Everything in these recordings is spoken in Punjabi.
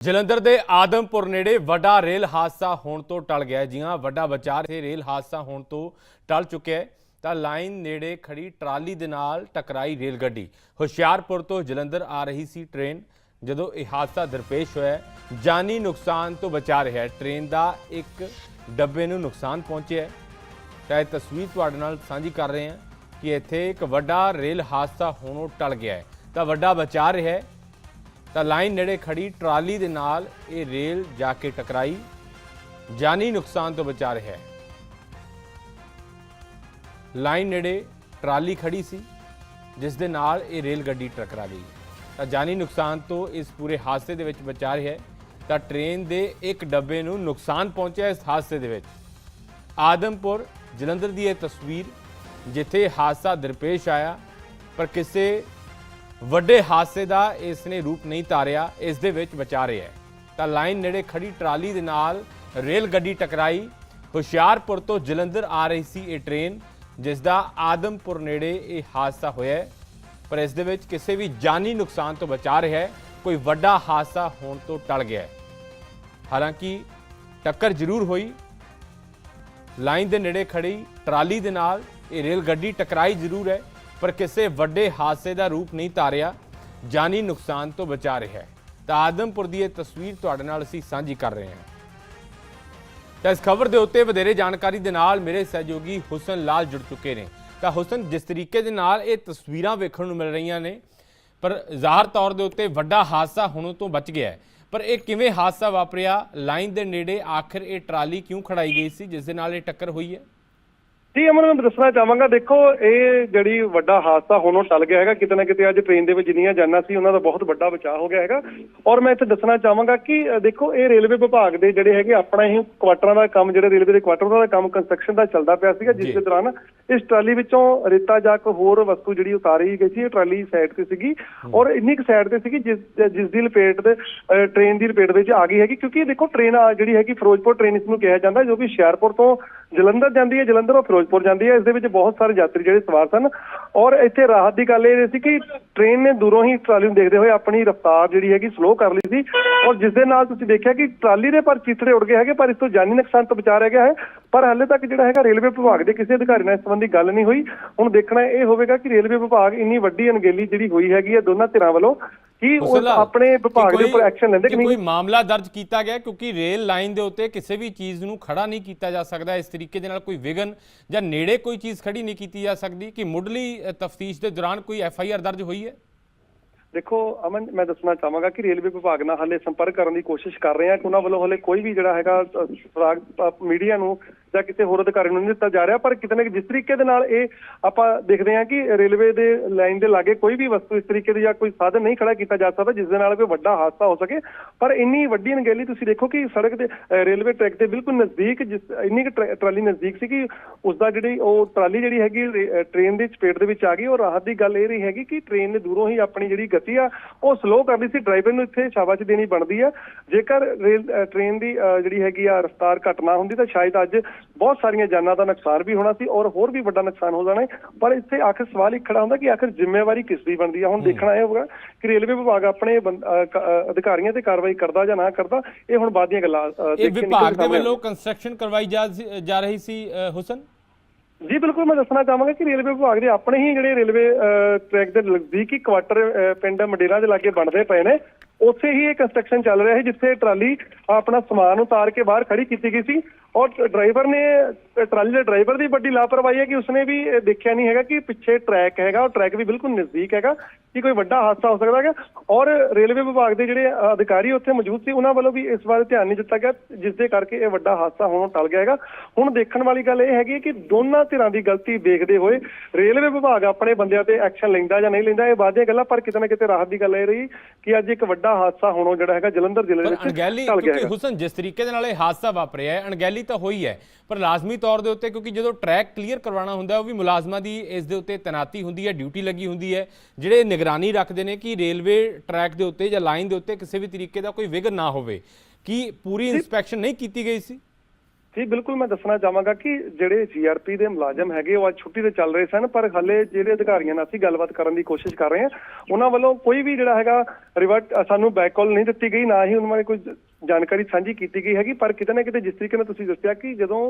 ਜਲੰਧਰ ਦੇ ਆਦਮਪੁਰ ਨੇੜੇ ਵੱਡਾ ਰੇਲ ਹਾਦਸਾ ਹੋਣ ਤੋਂ ਟਲ ਗਿਆ ਜੀ ਹਾਂ ਵੱਡਾ ਵਿਚਾਰ ਇਹ ਰੇਲ ਹਾਦਸਾ ਹੋਣ ਤੋਂ ਟਲ ਚੁੱਕਿਆ ਹੈ, ਤਾਂ ਲਾਈਨ ਨੇੜੇ ਖੜੀ ਟਰਾਲੀ ਦੇ ਨਾਲ ਟਕਰਾਈ ਰੇਲ ਗੱਡੀ। ਹੁਸ਼ਿਆਰਪੁਰ ਤੋਂ ਜਲੰਧਰ ਆ ਰਹੀ ਸੀ ਟ੍ਰੇਨ। ਜਦੋਂ ਇਹ ਹਾਦਸਾ ਦਰਪੇਸ਼ ਹੋਇਆ ਜਾਨੀ ਨੁਕਸਾਨ ਤੋਂ ਬਚਾ ਰਿਹਾ ਹੈ। ਟ੍ਰੇਨ ਦਾ ਇੱਕ ਡੱਬੇ ਨੂੰ ਨੁਕਸਾਨ ਪਹੁੰਚਿਆ ਤਾਂ ਇਹ ਤਸਵੀਰ ਤੁਹਾਡੇ ਨਾਲ ਸਾਂਝੀ ਕਰ ਰਹੇ ਹਾਂ ਕਿ ਇੱਥੇ ਇੱਕ ਵੱਡਾ ਰੇਲ ਹਾਦਸਾ ਹੋਣੋਂ ਟਲ ਗਿਆ ਹੈ। ਤਾਂ ਵੱਡਾ ਬਚਾ ਰਿਹਾ ਹੈ ਤਾਂ ਲਾਈਨ ਨੇੜੇ ਖੜੀ ਟਰਾਲੀ ਦੇ ਨਾਲ ਇਹ ਰੇਲ ਜਾ ਕੇ ਟਕਰਾਈ। ਜਾਨੀ ਨੁਕਸਾਨ ਤੋਂ ਬਚਾ ਰਿਹਾ ਹੈ। ਲਾਈਨ ਨੇੜੇ ਟਰਾਲੀ ਖੜੀ ਸੀ, ਜਿਸ ਦੇ ਨਾਲ ਇਹ ਰੇਲ ਗੱਡੀ ਟਕਰਾ ਗਈ। ਤਾਂ ਜਾਨੀ ਨੁਕਸਾਨ ਤੋਂ ਇਸ ਪੂਰੇ ਹਾਦਸੇ ਦੇ ਵਿੱਚ ਬਚਾ ਰਿਹਾ ਹੈ। ਤਾਂ ਟ੍ਰੇਨ ਦੇ ਇੱਕ ਡੱਬੇ ਨੂੰ ਨੁਕਸਾਨ ਪਹੁੰਚਿਆ ਇਸ ਹਾਦਸੇ ਦੇ ਵਿੱਚ। ਆਦਮਪੁਰ ਜਲੰਧਰ ਦੀ ਇਹ ਤਸਵੀਰ, ਜਿੱਥੇ ਹਾਦਸਾ ਦਰਪੇਸ਼ ਆਇਆ, ਪਰ ਕਿਸੇ ਵੱਡੇ ਹਾਦਸੇ ਦਾ ਇਸ ਨੇ ਰੂਪ ਨਹੀਂ ਧਾਰਿਆ ਇਸ ਦੇ ਵਿੱਚ ਬਚਾ ਰਿਹਾ ਹੈ। ਤਾਂ ਲਾਈਨ ਨੇੜੇ ਖੜੀ ਟਰਾਲੀ ਦੇ ਨਾਲ ਰੇਲ ਗੱਡੀ ਟਕਰਾਈ। ਹੁਸ਼ਿਆਰਪੁਰ ਤੋਂ ਜਲੰਧਰ ਆ ਰਹੀ ਸੀ ਇਹ ਟ੍ਰੇਨ ਜਿਸ ਦਾ ਆਦਮਪੁਰ ਨੇੜੇ ਇਹ ਹਾਦਸਾ ਹੋਇਆ ਪਰ ਇਸ ਦੇ ਵਿੱਚ ਕਿਸੇ ਵੀ ਜਾਨੀ ਨੁਕਸਾਨ ਤੋਂ ਬਚਾ ਰਿਹਾ ਹੈ, ਕੋਈ ਵੱਡਾ ਹਾਦਸਾ ਹੋਣ ਤੋਂ ਟਲ ਗਿਆ ਹੈ। ਹਾਲਾਂਕਿ ਟੱਕਰ ਜ਼ਰੂਰ ਹੋਈ। ਲਾਈਨ ਦੇ ਨੇੜੇ ਖੜੀ ਟਰਾਲੀ ਦੇ ਨਾਲ ਇਹ ਰੇਲ ਗੱਡੀ ਟਕਰਾਈ ਜ਼ਰੂਰ ਹੈ। ਪਰ ਕਿਸੇ ਵੱਡੇ ਹਾਦਸੇ ਦਾ ਰੂਪ ਨਹੀਂ ਧਾਰਿਆ ਜਾਨੀ ਨੁਕਸਾਨ ਤੋਂ ਬਚਾ ਰਿਹਾ ਹੈ। ਤਾਂ ਆਦਮਪੁਰ ਦੀ ਇਹ ਤਸਵੀਰ ਤੁਹਾਡੇ ਨਾਲ ਅਸੀਂ ਸਾਂਝੀ ਕਰ ਰਹੇ ਹਾਂ। ਤਾਂ ਇਸ ਖਬਰ ਦੇ ਉੱਤੇ ਵਧੇਰੇ ਜਾਣਕਾਰੀ ਦੇ ਨਾਲ ਮੇਰੇ ਸਹਿਯੋਗੀ ਹੁਸਨ ਲਾਲ ਜੁੜ ਚੁੱਕੇ ਨੇ। ਤਾਂ ਹੁਸਨ, ਜਿਸ ਤਰੀਕੇ ਦੇ ਨਾਲ ਇਹ ਤਸਵੀਰਾਂ ਵੇਖਣ ਨੂੰ ਮਿਲ ਰਹੀਆਂ ਨੇ, ਪਰ ਜ਼ਾਹਰ ਤੌਰ ਦੇ ਉੱਤੇ ਵੱਡਾ ਹਾਦਸਾ ਹੋਣ ਤੋਂ ਬਚ ਗਿਆ ਪਰ ਇਹ ਕਿਵੇਂ ਹਾਦਸਾ ਵਾਪਰਿਆ, ਲਾਈਨ ਦੇ ਨੇੜੇ ਆਖਿਰ ਇਹ ਟਰਾਲੀ ਕਿਉਂ ਖੜਾਈ ਗਈ ਸੀ, ਜਿਸ ਦੇ ਨਾਲ ਇਹ ਟੱਕਰ ਹੋਈ ਹੈ? ਜੀ ਅਮਨ ਮੈਂ ਦੱਸਣਾ ਚਾਹਾਂਗਾ ਦੇਖੋ ਇਹ ਜਿਹੜੀ ਵੱਡਾ ਹਾਦਸਾ ਹੋਣੋਂ ਟਲ ਗਿਆ ਹੈਗਾ ਕਿਤੇ ਨਾ ਕਿਤੇ ਅੱਜ ਟ੍ਰੇਨ ਦੇ ਵਿੱਚ ਜਿੰਨੀਆਂ ਜਾਨਾਂ ਸੀ ਉਹਨਾਂ ਦਾ ਬਹੁਤ ਵੱਡਾ ਬਚਾਅ ਹੋ ਗਿਆ ਹੈਗਾ। ਔਰ ਮੈਂ ਇੱਥੇ ਦੱਸਣਾ ਚਾਹਾਂਗਾ ਕਿ ਦੇਖੋ ਇਹ ਰੇਲਵੇ ਵਿਭਾਗ ਦੇ ਜਿਹੜੇ ਹੈਗੇ ਆਪਣਾ ਹੀ ਕੁਆਟਰਾਂ ਦਾ ਕੰਮ ਜਿਹੜੇ ਰੇਲਵੇ ਦੇ ਕੁਆਟਰ ਦਾ ਕੰਮ ਕੰਸਟਰਕਸ਼ਨ ਦਾ ਚੱਲਦਾ ਪਿਆ ਸੀਗਾ। ਜਿਸ ਦੇ ਦੌਰਾਨ ਇਸ ਟਰਾਲੀ ਵਿੱਚੋਂ ਰੇਤਾ ਜਾਂ ਕੋਈ ਹੋਰ ਵਸਤੂ ਜਿਹੜੀ ਉਤਾਰੀ ਗਈ ਸੀ ਇਹ ਟਰਾਲੀ ਸਾਈਡ ਤੇ ਸੀਗੀ। ਔਰ ਇੰਨੀ ਕੁ ਸਾਈਡ ਤੇ ਸੀਗੀ ਜਿਸ ਜਿਸ ਦੀ ਲਪੇਟ ਦੇ ਟ੍ਰੇਨ ਦੀ ਲਪੇਟ ਵਿੱਚ ਆ ਗਈ ਹੈਗੀ ਕਿਉਂਕਿ ਦੇਖੋ ਟ੍ਰੇਨ ਜਿਹੜੀ ਹੈਗੀ ਫਿਰੋਜ਼ਪੁਰ ਟ੍ਰੇਨ ਇਸ ਨੂੰ ਕਿਹਾ ਜਾਂਦਾ ਜੋ ਕਿ ਹੁਸ਼ਿਆਰਪੁਰ ਤੋਂ ਜਲੰਧਰ ਜਾਂਦੀ ਹੈ, ਜਲੰਧਰੋਂ ਫਿਰੋਜ਼ਪੁਰ ਜਾਂਦੀ ਹੈ, ਇਸ ਦੇ ਵਿੱਚ ਬਹੁਤ ਸਾਰੇ ਯਾਤਰੀ ਜਿਹੜੇ ਸਵਾਰ ਸਨ ਔਰ ਇੱਥੇ ਰਾਹਤ ਦੀ ਗੱਲ ਇਹ ਸੀ ਕਿ ਟ੍ਰੇਨ ਨੇ ਦੂਰੋਂ ਹੀ ਟਰਾਲੀ ਨੂੰ ਦੇਖਦੇ ਹੋਏ ਆਪਣੀ ਰਫ਼ਤਾਰ ਜਿਹੜੀ ਹੈਗੀ ਸਲੋ ਕਰ ਲਈ ਸੀ ਔਰ ਜਿਸ ਦੇ ਨਾਲ ਤੁਸੀਂ ਦੇਖਿਆ ਕਿ ਟਰਾਲੀ ਦੇ ਪਰ ਚੀਥੜੇ ਉੱਡ ਗਏ ਹੈਗੇ, ਪਰ ਇਸ ਤੋਂ ਜਾਨੀ ਨੁਕਸਾਨ ਤੋਂ ਬਚਾ ਰਹਿ ਗਿਆ ਹੈ, ਪਰ ਹਾਲੇ ਤੱਕ ਜਿਹੜਾ ਹੈਗਾ ਰੇਲਵੇ ਵਿਭਾਗ ਦੇ ਕਿਸੇ ਅਧਿਕਾਰੀ ਨਾਲ ਇਸ ਸੰਬੰਧੀ ਗੱਲ ਨਹੀਂ ਹੋਈ। ਹੁਣ ਦੇਖਣਾ ਇਹ ਹੋਵੇਗਾ ਕਿ ਰੇਲਵੇ ਵਿਭਾਗ ਇੰਨੀ ਵੱਡੀ ਅਣਗਹਿਲੀ ਜਿਹੜੀ ਹੋਈ ਹੈਗੀ ਹੈ ਦੋਨਾਂ ਧਿਰਾਂ ਵੱਲੋਂ ਕਿ ਉਹ ਆਪਣੇ ਵਿਭਾਗ ਦੇ ਉੱਪਰ ਐਕਸ਼ਨ ਲੈਂਦੇ ਕਿ ਕੋਈ ਮਾਮਲਾ ਦਰਜ ਕੀਤਾ ਗਿਆ ਕਿਉਂਕਿ ਰੇਲ ਲਾਈਨ ਦੇ ਉੱਤੇ ਕਿਸੇ ਵੀ ਚੀਜ਼ ਨੂੰ ਖੜਾ ਨਹੀਂ ਕੀਤਾ ਜਾ ਸਕਦਾ ਇਸ ਤਰੀਕੇ ਦੇ ਨਾਲ ਕੋਈ ਵਿਗਨ ਜਾਂ ਨੇੜੇ ਕੋਈ ਚੀਜ਼ ਖੜੀ ਨਹੀਂ ਕੀਤੀ ਜਾ ਸਕਦੀ ਕਿ ਮੁੱਢਲੀ ਤਫਤੀਸ਼ ਦੇ ਦੌਰਾਨ ਕੋਈ ਐਫ ਆਈ ਆਰ ਦਰਜ ਹੋਈ ਹੈ? ਦੇਖੋ ਅਮਨ ਮੈਂ ਦੱਸਣਾ ਚਾਹਾਂਗਾ ਕਿ ਰੇਲਵੇ ਵਿਭਾਗ ਨਾਲ ਹਾਲੇ ਸੰਪਰਕ ਕਰਨ ਦੀ ਕੋਸ਼ਿਸ਼ ਕਰ ਰਹੇ ਹਾਂ ਕਿ ਉਹਨਾਂ ਵੱਲੋਂ ਹਾਲੇ ਕੋਈ ਵੀ ਜਿਹੜਾ ਹੈਗਾ ਸੁਰਾਗ ਮੀਡੀਆ ਨੂੰ ਜਾਂ ਕਿਸੇ ਹੋਰ ਅਧਿਕਾਰੀ ਨੂੰ ਨਹੀਂ ਦਿੱਤਾ ਜਾ ਰਿਹਾ ਪਰ ਕਿਤੇ ਨਾ ਕਿਤੇ ਜਿਸ ਤਰੀਕੇ ਦੇ ਨਾਲ ਇਹ ਆਪਾਂ ਦੇਖਦੇ ਹਾਂ ਕਿ ਰੇਲਵੇ ਦੇ ਲਾਈਨ ਦੇ ਲਾਗੇ ਕੋਈ ਵੀ ਵਸਤੂ ਇਸ ਤਰੀਕੇ ਦੀ ਜਾਂ ਕੋਈ ਸਾਧਨ ਨਹੀਂ ਖੜਾ ਕੀਤਾ ਜਾ ਸਕਦਾ ਜਿਸ ਦੇ ਨਾਲ ਕੋਈ ਵੱਡਾ ਹਾਦਸਾ ਹੋ ਸਕੇ। ਪਰ ਇੰਨੀ ਵੱਡੀ ਅਣਗਹਿਲੀ ਤੁਸੀਂ ਦੇਖੋ ਕਿ ਸੜਕ ਦੇ ਰੇਲਵੇ ਟਰੈਕ ਦੇ ਬਿਲਕੁਲ ਨਜ਼ਦੀਕ ਜਿਸ ਇੰਨੀ ਕੁ ਟਰੈ- ਟਰਾਲੀ ਨਜ਼ਦੀਕ ਸੀ ਕਿ ਉਸ ਦਾ ਜਿਹੜੀ ਉਹ ਟਰਾਲੀ ਜਿਹੜੀ ਹੈਗੀ ਟ੍ਰੇਨ ਦੀ ਚਪੇਟ ਦੇ ਵਿੱਚ ਆ ਗਈ ਔਰ ਰਾਹਤ ਦੀ ਗੱਲ ਇਹ ਰਹੀ ਹੈਗੀ ਕਿ ਟ੍ਰੇਨ ਨੇ ਦੂਰੋਂ ਹੀ ਆਪਣੀ ਜਿਹੜੀ ਗਤੀ ਆ ਉਹ ਸਲੋ ਕਰ ਲਈ ਸੀ। ਡਰਾਈਵਰ ਨੂੰ ਇੱਥੇ ਸ਼ਾਬਾਸ਼ ਦੇਣੀ ਬਣਦੀ ਆ। ਜੇਕਰ ਰੇਲ ਟ੍ਰੇਨ ਦੀ ਅ, ਜਿਹੜੀ ਹੈਗੀ ਆ ਰਫ਼ਤਾਰ ਘੱਟ ਨਾ ਹੁੰਦੀ ਤਾਂ ਸ਼ਾਇਦ ਅੱਜ ਬਹੁਤ ਸਾਰੀਆਂ ਜਾਨਾਂ ਦਾ ਨੁਕਸਾਨ ਵੀ ਹੋਣਾ ਸੀ ਔਰ ਹੋਰ ਵੀ ਵੱਡਾ ਨੁਕਸਾਨ ਹੋ ਜਾਣਾ ਹੈ। ਪਰ ਇੱਥੇ ਆਖਰ ਸਵਾਲ ਇੱਕ ਖੜਾ ਹੁੰਦਾ ਕਿ ਆਖਰ ਜ਼ਿੰਮੇਵਾਰੀ ਕਿਸ ਦੀ ਬਣਦੀ ਆ? ਹੁਣ ਦੇਖਣਾ ਇਹ ਹੋਗਾ ਕਿ ਰੇਲਵੇ ਵਿਭਾਗ ਆਪਣੇ ਅਧਿਕਾਰੀਆਂ ਤੇ ਕਾਰਵਾਈ ਕਰਦਾ ਜਾਂ ਨਾ ਕਰਦਾ ਇਹ ਹੁਣ ਬਾਅਦ ਦੀਆਂ ਗੱਲਾਂ ਇਹ ਵਿਭਾਗ ਦੇ ਵੱਲੋਂ ਕੰਸਟਰਕਸ਼ਨ ਕਰਵਾਈ ਜਾ ਰਹੀ ਸੀ ਹੁਸਨ? ਜੀ ਬਿਲਕੁਲ ਮੈਂ ਦੱਸਣਾ ਚਾਹਾਂਗਾ ਕਿ ਰੇਲਵੇ ਵਿਭਾਗ ਦੇ ਆਪਣੇ ਹੀ ਜਿਹੜੇ ਰੇਲਵੇ ਟਰੈਕ ਦੇ ਨਜ਼ਦੀਕ ਹੀ ਕੁਆਟਰ ਪਿੰਡ ਮੰਡੇਰਾਂ ਦੇ ਲਾਗੇ ਬਣਦੇ ਪਏ ਨੇ। ਉੱਥੇ ਹੀ ਇਹ ਕੰਸਟਰਕਸ਼ਨ ਚੱਲ ਰਿਹਾ ਹੈ ਜਿੱਥੇ ਟਰਾਲੀ ਆਪਣਾ ਸਮਾਨ ਉਤਾਰ ਕੇ ਬਾਹਰ ਖੜੀ ਕੀਤੀ ਗਈ ਸੀ। ਔਰ ਡਰਾਈਵਰ ਨੇ, ਟਰਾਲੀ ਦੇ ਡਰਾਈਵਰ ਦੀ ਵੱਡੀ ਲਾਪਰਵਾਹੀ ਹੈ ਕਿ ਉਸਨੇ ਵੀ ਇਹ ਦੇਖਿਆ ਨਹੀਂ ਹੈਗਾ ਕਿ ਪਿੱਛੇ ਟਰੈਕ ਹੈਗਾ, ਔਰ ਟਰੈਕ ਵੀ ਬਿਲਕੁਲ ਨਜ਼ਦੀਕ ਹੈਗਾ, ਕਿ ਕੋਈ ਵੱਡਾ ਹਾਦਸਾ ਹੋ ਸਕਦਾ ਹੈਗਾ। ਔਰ ਰੇਲਵੇ ਵਿਭਾਗ ਦੇ ਜਿਹੜੇ ਅਧਿਕਾਰੀ ਉੱਥੇ ਮੌਜੂਦ ਸੀ, ਉਹਨਾਂ ਵੱਲੋਂ ਵੀ ਇਸ ਬਾਰੇ ਧਿਆਨ ਨਹੀਂ ਦਿੱਤਾ ਗਿਆ, ਜਿਸ ਦੇ ਕਰਕੇ ਇਹ ਵੱਡਾ ਹਾਦਸਾ ਹੋਣੋਂ ਟਲ ਗਿਆ ਹੈਗਾ। ਹੁਣ ਦੇਖਣ ਵਾਲੀ ਗੱਲ ਇਹ ਹੈਗੀ ਹੈ ਕਿ ਦੋਨਾਂ ਧਿਰਾਂ ਦੀ ਗਲਤੀ ਦੇਖਦੇ ਹੋਏ ਰੇਲਵੇ ਵਿਭਾਗ ਆਪਣੇ ਬੰਦਿਆਂ ਤੇ ਐਕਸ਼ਨ ਲੈਂਦਾ ਜਾਂ ਨਹੀਂ ਲੈਂਦਾ, ਇਹ ਬਾਅਦ ਦੀਆਂ ਗੱਲਾਂ, ਪਰ ਕਿਤੇ ਨਾ ਕਿਤੇ ਰਾਹਤ ਦੀ ਗੱਲ ਇਹ ਰਹੀ ਕਿ ਅੱਜ ਇੱਕ ਵੱਡਾ ਹਾਦਸਾ ਹੋਣੋਂ ਜਿਹੜਾ ਹੈਗਾ ਜਲੰਧਰ ਜ਼ਿਲ੍ਹੇ ਦੇ ਵਿੱਚ ਅਣਗਹਿਲੀ ਕਿਉਂਕਿ ਹੁਸਨ ਜਿਸ ਤਰੀਕੇ ਦੇ ਨਾਲ ਇਹ ਹਾਦਸਾ ਵਾਪਰਿਆ ਹੈ ਅਣਗਹਿਲੀ ਤਾਂ ਹੋਈ ਹੈ ਪਰ ਲਾਜ਼ਮੀ ਤੌਰ ਦੇ ਉੱਤੇ ਕਿਉਂਕਿ ਜਦੋਂ ਟਰੈਕ ਕਲੀਅਰ ਕਰਵਾਉਣਾ ਹੁੰਦਾ ਉਹ ਵੀ ਮੁਲਾਜ਼ਮਾਂ ਦੀ ਇਸ ਦੇ ਉੱਤੇ ਤੈਨਾਤੀ ਹੁੰਦੀ ਹੈ ਡਿਊਟੀ ਲੱਗੀ ਹੁੰਦੀ ਹੈ। ਜਿਹੜੇ ਨਿਗਰਾਨੀ ਰੱਖਦੇ ਨੇ ਕਿ ਰੇਲਵੇ ਟਰੈਕ ਦੇ ਉੱਤੇ ਜਾਂ ਲਾਈਨ ਦੇ ਉੱਤੇ ਕਿਸੇ ਵੀ ਤਰੀਕੇ ਦਾ ਕੋਈ ਵਿਘਨ ਨਾ ਹੋਵੇ ਕੀ ਪੂਰੀ ਇਨਸਪੈਕਸ਼ਨ ਨਹੀਂ ਕੀਤੀ ਗਈ ਸੀ? ਜੀ, ਬਿਲਕੁਲ ਮੈਂ ਦੱਸਣਾ ਚਾਹਾਂਗਾ ਕਿ ਜਿਹੜੇ ਜੀਆਰਪੀ ਦੇ ਮੁਲਾਜ਼ਮ ਹੈਗੇ, ਉਹ ਅੱਜ ਛੁੱਟੀ ਤੇ ਚੱਲ ਰਹੇ ਸਨ, ਪਰ ਹਾਲੇ ਜਿਹੜੇ ਅਧਿਕਾਰੀਆਂ ਨਾਲ ਅਸੀਂ ਗੱਲਬਾਤ ਕਰਨ ਦੀ ਕੋਸ਼ਿਸ਼ ਕਰ ਰਹੇ ਹਾਂ, ਉਹਨਾਂ ਵੱਲੋਂ ਕੋਈ ਵੀ ਜਿਹੜਾ ਹੈਗਾ ਰਿਵਰਟ ਸਾਨੂੰ ਬੈਕ ਕਾਲ ਨਹੀਂ ਦਿੱਤੀ ਗਈ, ਨਾ ਹੀ ਉਹਨਾਂ ਨੇ ਕੋਈ ਜਾਣਕਾਰੀ ਸਾਂਝੀ ਕੀਤੀ ਗਈ ਹੈਗੀ ਪਰ ਕਿਤੇ ਨਾ ਕਿਤੇ ਜਿਸ ਤਰੀਕੇ ਨਾਲ ਤੁਸੀਂ ਦੱਸਿਆ ਕਿ ਜਦੋਂ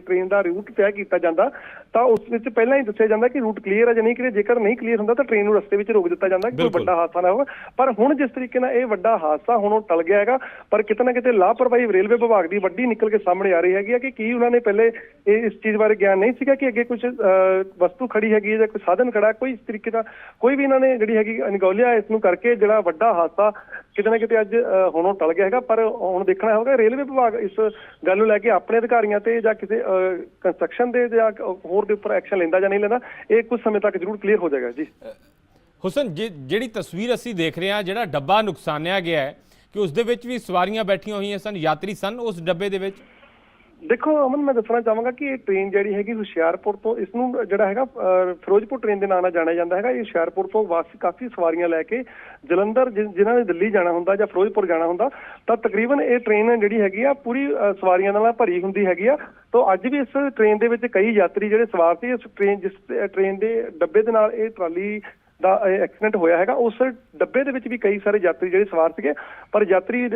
ਟ੍ਰੇਨ ਦਾ ਰੂਟ ਤੈਅ ਕੀਤਾ ਜਾਂਦਾ ਤਾਂ ਉਸ ਵਿੱਚ ਪਹਿਲਾਂ ਹੀ ਦੱਸਿਆ ਜਾਂਦਾ ਕਿ ਰੂਟ ਕਲੀਅਰ ਹੈ ਜਾਂ ਨਹੀਂ ਕਲੀਅਰ ਜੇਕਰ ਨਹੀਂ ਕਲੀਅਰ ਹੁੰਦਾ ਤਾਂ ਟ੍ਰੇਨ ਨੂੰ ਰਸਤੇ ਵਿੱਚ ਰੋਕ ਦਿੱਤਾ ਜਾਂਦਾ ਕਿ ਕੋਈ। ਵੱਡਾ ਹਾਦਸਾ ਨਾ ਹੋਵੇ ਪਰ ਹੁਣ ਜਿਸ ਤਰੀਕੇ ਨਾਲ ਇਹ ਵੱਡਾ ਹਾਦਸਾ ਹੁਣ ਉਹ ਟਲ ਗਿਆ ਹੈਗਾ ਪਰ ਕਿਤੇ ਨਾ ਕਿਤੇ ਲਾਪਰਵਾਹੀ ਰੇਲਵੇ ਵਿਭਾਗ ਦੀ ਵੱਡੀ ਨਿਕਲ ਕੇ ਸਾਹਮਣੇ ਆ ਰਹੀ ਹੈਗੀ ਹੈ ਕਿ ਕੀ ਉਹਨਾਂ ਨੇ ਪਹਿਲੇ ਇਹ ਇਸ ਚੀਜ਼ ਬਾਰੇ ਗਿਆਨ ਨਹੀਂ ਸੀਗਾ ਕਿ ਅੱਗੇ ਕੁਝ ਵਸਤੂ ਖੜੀ ਹੈਗੀ ਜਾਂ ਕੋਈ ਸਾਧਨ ਖੜਾ ਕੋਈ ਇਸ ਤਰੀਕੇ ਦਾ ਕੋਈ ਵੀ ਇਹਨਾਂ ਨੇ ਜਿਹੜੀ ਹੈਗੀ ਅਨਗੌਲਿਆ ਇਸ ਨੂੰ ਕਰਕੇ ਜਿਹੜਾ ਵੱਡਾ ਹਾਦਸਾ ਕਿਤੇ ਨਾ ਕਿਤੇ ਅੱਜ ਹੁਣ ਉਹ ਟਲ ਗਿਆ ਹੈਗਾ ਪਰ ਹੁਣ ਦੇਖਣਾ ਹੋਗਾ ਰੇਲਵੇ ਵਿਭਾਗ ਇਸ ਗੱਲ ਨੂੰ ਲੈ ਕੇ ਆਪਣੇ ਅਧਿਕਾਰੀਆਂ ਤੇ ਜਾਂ ਕਿਸੇ ਕੰਸਟਰਕਸ਼ਨ ਦੇ ਜਾਂ ਹੋਰ ਦੇ ਉੱਪਰ ਐਕਸ਼ਨ ਲੈਂਦਾ ਜਾਂ ਨਹੀਂ ਲੈਂਦਾ, ਇਹ ਕੁਝ ਸਮੇਂ ਤੱਕ ਜ਼ਰੂਰ ਕਲੀਅਰ ਹੋ ਜਾਏਗਾ, ਜੀ। ਹੁਸਨ, ਜੇ- ਜਿਹੜੀ ਤਸਵੀਰ ਅਸੀਂ ਦੇਖ ਰਹੇ ਹਾਂ, ਜਿਹੜਾ ਡੱਬਾ ਨੁਕਸਾਨਿਆ ਗਿਆ ਹੈ, ਕਿ ਉਸ ਦੇ ਵਿੱਚ ਵੀ ਸਵਾਰੀਆਂ ਬੈਠੀਆਂ ਹੋਈਆਂ ਸਨ, ਯਾਤਰੀ ਸਨ ਉਸ ਡੱਬੇ ਦੇ ਵਿੱਚ? ਦੇਖੋ ਅਮਨ ਮੈਂ ਦੱਸਣਾ ਚਾਹਾਂਗਾ ਕਿ ਇਹ ਟ੍ਰੇਨ ਜਿਹੜੀ ਹੈਗੀ ਹੁਸ਼ਿਆਰਪੁਰ ਤੋਂ ਇਸ ਨੂੰ ਜਿਹੜਾ ਹੈਗਾ ਅਹ, ਫਿਰੋਜ਼ਪੁਰ ਟ੍ਰੇਨ ਦੇ ਨਾਂ ਨਾਲ ਜਾਣਿਆ ਜਾਂਦਾ ਹੈਗਾ। ਇਹ ਹੁਸ਼ਿਆਰਪੁਰ ਤੋਂ ਵਾਸੀ ਕਾਫੀ ਸਵਾਰੀਆਂ ਲੈ ਕੇ ਜਲੰਧਰ ਜਿ- ਜਿਨ੍ਹਾਂ ਨੇ ਦਿੱਲੀ ਜਾਣਾ ਹੁੰਦਾ ਜਾਂ ਫਿਰੋਜ਼ਪੁਰ ਜਾਣਾ ਹੁੰਦਾ ਤਾਂ ਤਕਰੀਬਨ ਇਹ ਟ੍ਰੇਨ ਜਿਹੜੀ ਹੈਗੀ ਆ ਪੂਰੀ ਅਹ, ਸਵਾਰੀਆਂ ਨਾਲ ਭਰੀ ਹੁੰਦੀ ਹੈਗੀ ਆ। ਤੋਂ ਅੱਜ ਵੀ ਇਸ ਟ੍ਰੇਨ ਦੇ ਵਿੱਚ ਕਈ ਯਾਤਰੀ ਜਿਹੜੇ ਸਵਾਰ ਸੀ ਇਸ ਟ੍ਰੇਨ ਜਿਸ ਟ੍ਰੇਨ ਦੇ ਡੱਬੇ ਦੇ ਨਾਲ ਇਹ ਟਰਾਲੀ ਦਾ ਐਕਸੀਡੈਂਟ ਹੋਇਆ ਹੈਗਾ ਉਸ ਡੱਬੇ ਦੇ ਵਿੱਚ ਵੀ ਕਈ ਸਾਰੇ ਯਾਤਰੀ ਜਿਹੜੇ ਸਵਾਰ ਸੀਗੇ ਪਰ ਯਾਤਰੀ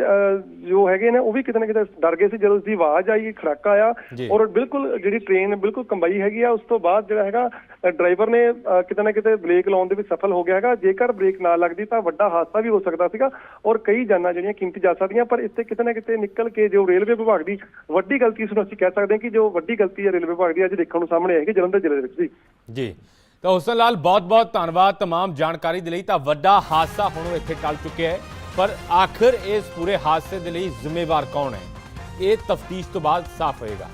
ਜੋ ਹੈਗੇ ਨੇ ਉਹ ਵੀ ਕਿਤੇ ਨਾ ਕਿਤੇ ਡਰ ਗਏ ਸੀ ਜਦੋਂ ਉਸਦੀ ਆਵਾਜ਼ ਆਈ ਖੜਾਕਾ ਆਇਆ। ਔਰ ਬਿਲਕੁਲ ਜਿਹੜੀ ਟ੍ਰੇਨ ਬਿਲਕੁਲ ਕੰਬਾਈ ਹੈਗੀ ਆ ਉਸ ਤੋਂ ਬਾਅਦ ਜਿਹੜਾ ਹੈਗਾ ਡਰਾਈਵਰ ਨੇ ਕਿਤੇ ਨਾ ਕਿਤੇ ਬ੍ਰੇਕ ਲਾਉਣ ਦੇ ਵਿੱਚ ਸਫਲ ਹੋ ਗਿਆ ਹੈਗਾ। ਜੇਕਰ ਬ੍ਰੇਕ ਨਾ ਲੱਗਦੀ ਤਾਂ ਵੱਡਾ ਹਾਦਸਾ ਵੀ ਹੋ ਸਕਦਾ ਸੀਗਾ ਔਰ ਕਈ ਜਾਨਾਂ ਜਿਹੜੀਆਂ ਕੀਮਤੀ ਜਾ ਸਕਦੀਆਂ ਪਰ ਇੱਥੇ ਕਿਤੇ ਨਾ ਕਿਤੇ ਨਿਕਲ ਕੇ ਜੋ ਰੇਲਵੇ ਵਿਭਾਗ ਦੀ ਵੱਡੀ ਗਲਤੀ ਇਸ ਨੂੰ ਅਸੀਂ ਕਹਿ ਸਕਦੇ ਹਾਂ ਕਿ ਜੋ ਵੱਡੀ ਗਲਤੀ ਹੈ ਰੇਲਵੇ ਵਿਭਾਗ ਦੀ ਅੱਜ ਦੇਖਣ ਨੂੰ ਸਾਹਮਣੇ ਆਏਗੀ ਜਲੰਧਰ ਜ਼ਿਲ੍ਹੇ ਦੇ ਵਿੱਚ ਜੀ ਜੀ। ਤਾਂ ਹੁਸਨ ਲਾਲ ਬਹੁਤ ਬਹੁਤ ਧੰਨਵਾਦ तमाम ਜਾਣਕਾਰੀ ਦੇ ਲਈ ਤਾਂ ਵੱਡਾ ਹਾਦਸਾ ਹੁਣ ਉਹ ਇੱਥੇ ਟਲ ਚੁੱਕਿਆ ਹੈ ਪਰ ਆਖਰ ਇਸ ਪੂਰੇ ਹਾਦਸੇ ਦੇ ਲਈ ਜ਼ਿੰਮੇਵਾਰ ਕੌਣ ਹੈ ਇਹ ਤਫਤੀਸ਼ ਤੋਂ ਬਾਅਦ ਸਾਫ਼ ਹੋਏਗਾ